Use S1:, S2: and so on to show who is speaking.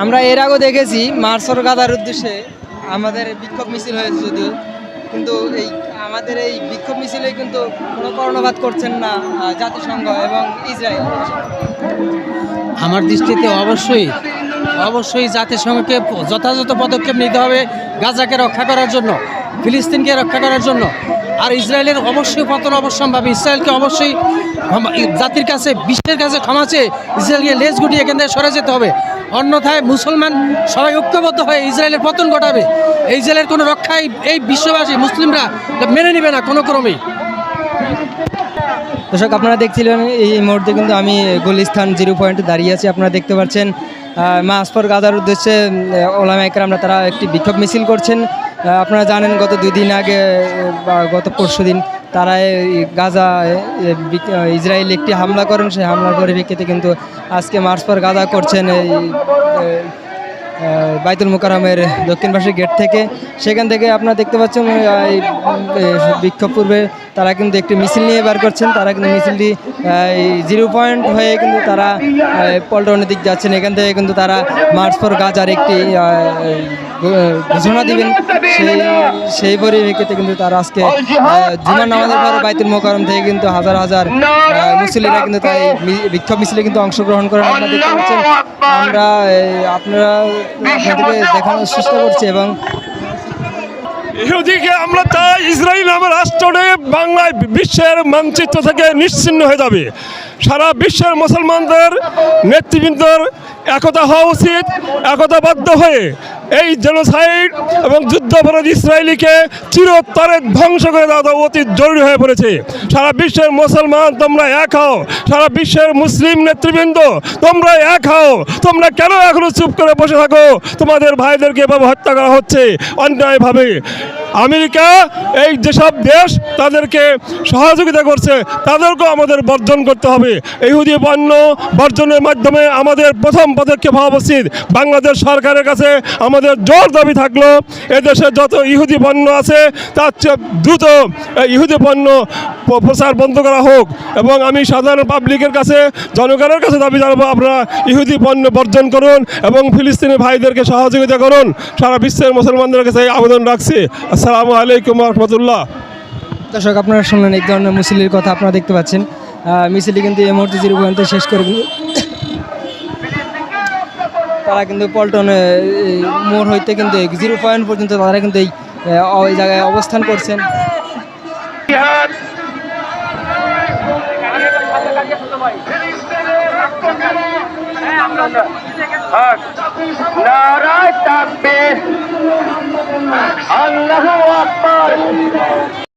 S1: আমরা এর আগেও দেখেছি মার্চর গাদার উদ্দেশ্যে আমাদের বিক্ষোভ মিছিল হয়েছে যদিও। কিন্তু এই আমাদের এই বিক্ষোভ মিছিলে কিন্তু কোনো কর্ণপাত করছেন না জাতিসংঘ এবং ইসরায়েল।
S2: আমার দৃষ্টিতে অবশ্যই অবশ্যই জাতিসংঘকে যথাযথ পদক্ষেপ নিতে হবে গাজাকে রক্ষা করার জন্য, ফিলিস্তিনকে রক্ষা করার জন্য। আর ইসরায়েলের অবশ্যই পতন অবশ্যম্ভাবী। ইসরায়েলকে অবশ্যই জাতির কাছে, বিশ্বের কাছে ক্ষমা চেয়ে ইসরায়েলকে লেজ গুটিয়ে থেকে সরে যেতে হবে। অন্যথায় মুসলমান সবাই ঐক্যবদ্ধ হয়ে ইসরায়েলের পতন ঘটাবে। ইসরায়েলের কোনো রক্ষাই এই বিশ্ববাসী, মুসলিমরা মেনে নেবে না কোনো ক্রমেই।
S1: দর্শক, আপনারা দেখছিলেন এই মুহূর্তে কিন্তু আমি গুলিস্তান জিরো পয়েন্টে দাঁড়িয়ে আছি। আপনারা দেখতে পাচ্ছেন মা আসফর গাদার উদ্দেশ্যে ওলামা একরামরা তারা একটি বিক্ষোভ মিছিল করছেন। আপনারা জানেন গত দুই দিন আগে বা গত পরশু দিন তারা গাজা ইসরায়েল একটি হামলা করেন। সেই হামলার পরিপ্রেক্ষিতে কিন্তু আজকে মার্চ পর গাজা করছেন এই বাইতুল মোকারমের দক্ষিণ পাশের গেট থেকে। সেখান থেকে আপনারা দেখতে পাচ্ছেন বিক্ষোভ পূর্বে তারা কিন্তু একটি মিছিল নিয়ে বার করছেন। তারা কিন্তু মিছিলটি জিরো পয়েন্ট হয়ে কিন্তু তারা পল্টনের দিক যাচ্ছেন। এখান থেকে কিন্তু তারা মার্চ ফর গাজার একটি ঘোষণা দিবেন। সেই সেই পরিপ্রেক্ষিতে কিন্তু তারা আজকে জুমার নামাজের পরে বাইতুল মোকারম থেকে কিন্তু হাজার হাজার আহ, মুসলিরা কিন্তু তাই বিক্ষোভ মিছিলে কিন্তু অংশগ্রহণ করেন আমরা আপনারা আপনাদেরকে দেখানোর চেষ্টা করছি এবং
S3: ইহুদিকে আমরা তাই ইসরায়েল নামের রাষ্ট্রটি বাংলায় বিশ্বের মানচিত্র থেকে নিশ্চিন্ন হয়ে যাবে। সারা বিশ্বের মুসলমানদের নেতৃবৃন্দর একতা হওয়া উচিত, একতাবদ্ধ হয়ে এই জেনোসাইড এবং যুদ্ধাপরাধ ইসরায়েলিকে চিরতরে ধ্বংস করে দেওয়া অতি জরুরি হয়ে পড়েছে। সারা বিশ্বের মুসলমান, তোমরা এক হও। সারা বিশ্বের মুসলিম নেতৃবৃন্দ, তোমরা এক হও। তোমরা কেন এখনও চুপ করে বসে থাকো? তোমাদের ভাইদেরকে এভাবে হত্যা করা হচ্ছে অন্যায়ভাবে। আমেরিকা, এই যেসব দেশ, তাদেরকে সহযোগিতা করছে, তাদেরকেও আমাদের বর্জন করতে হবে। ইহুদি পণ্য বর্জনের মাধ্যমে আমাদের প্রথম পদক্ষেপ হওয়া উচিত। বাংলাদেশ সরকারের কাছে আমাদের জোর দাবি থাকল, এদেশে যত ইহুদি পণ্য আছে, তার চেয়ে দ্রুত ইহুদি পণ্য প্রচার বন্ধ করা হোক এবং আমি সাধারণ পাবলিকের কাছে, জনগণের কাছে দাবি জানাব, আপনারা ইহুদি পণ্য বর্জন করুন এবং ফিলিস্তিনি ভাইদেরকে সহযোগিতা করুন। সারা বিশ্বের মুসলমানদের কাছে আবেদন রাখছি। আসসালামু আলাইকুম রহমতুল্লাহ।
S1: দর্শক, আপনারা শুনলেন এই ধরনের মিছিলের কথা, আপনারা দেখতে পাচ্ছেন। মিছিলটি কিন্তু এই মুহূর্তে জিরো পয়েন্টে শেষ করে তারা কিন্তু পল্টনে মোড় হইতে কিন্তু জিরো পয়েন্ট পর্যন্ত তারা কিন্তু এই জায়গায় অবস্থান করছেন।
S4: নারায়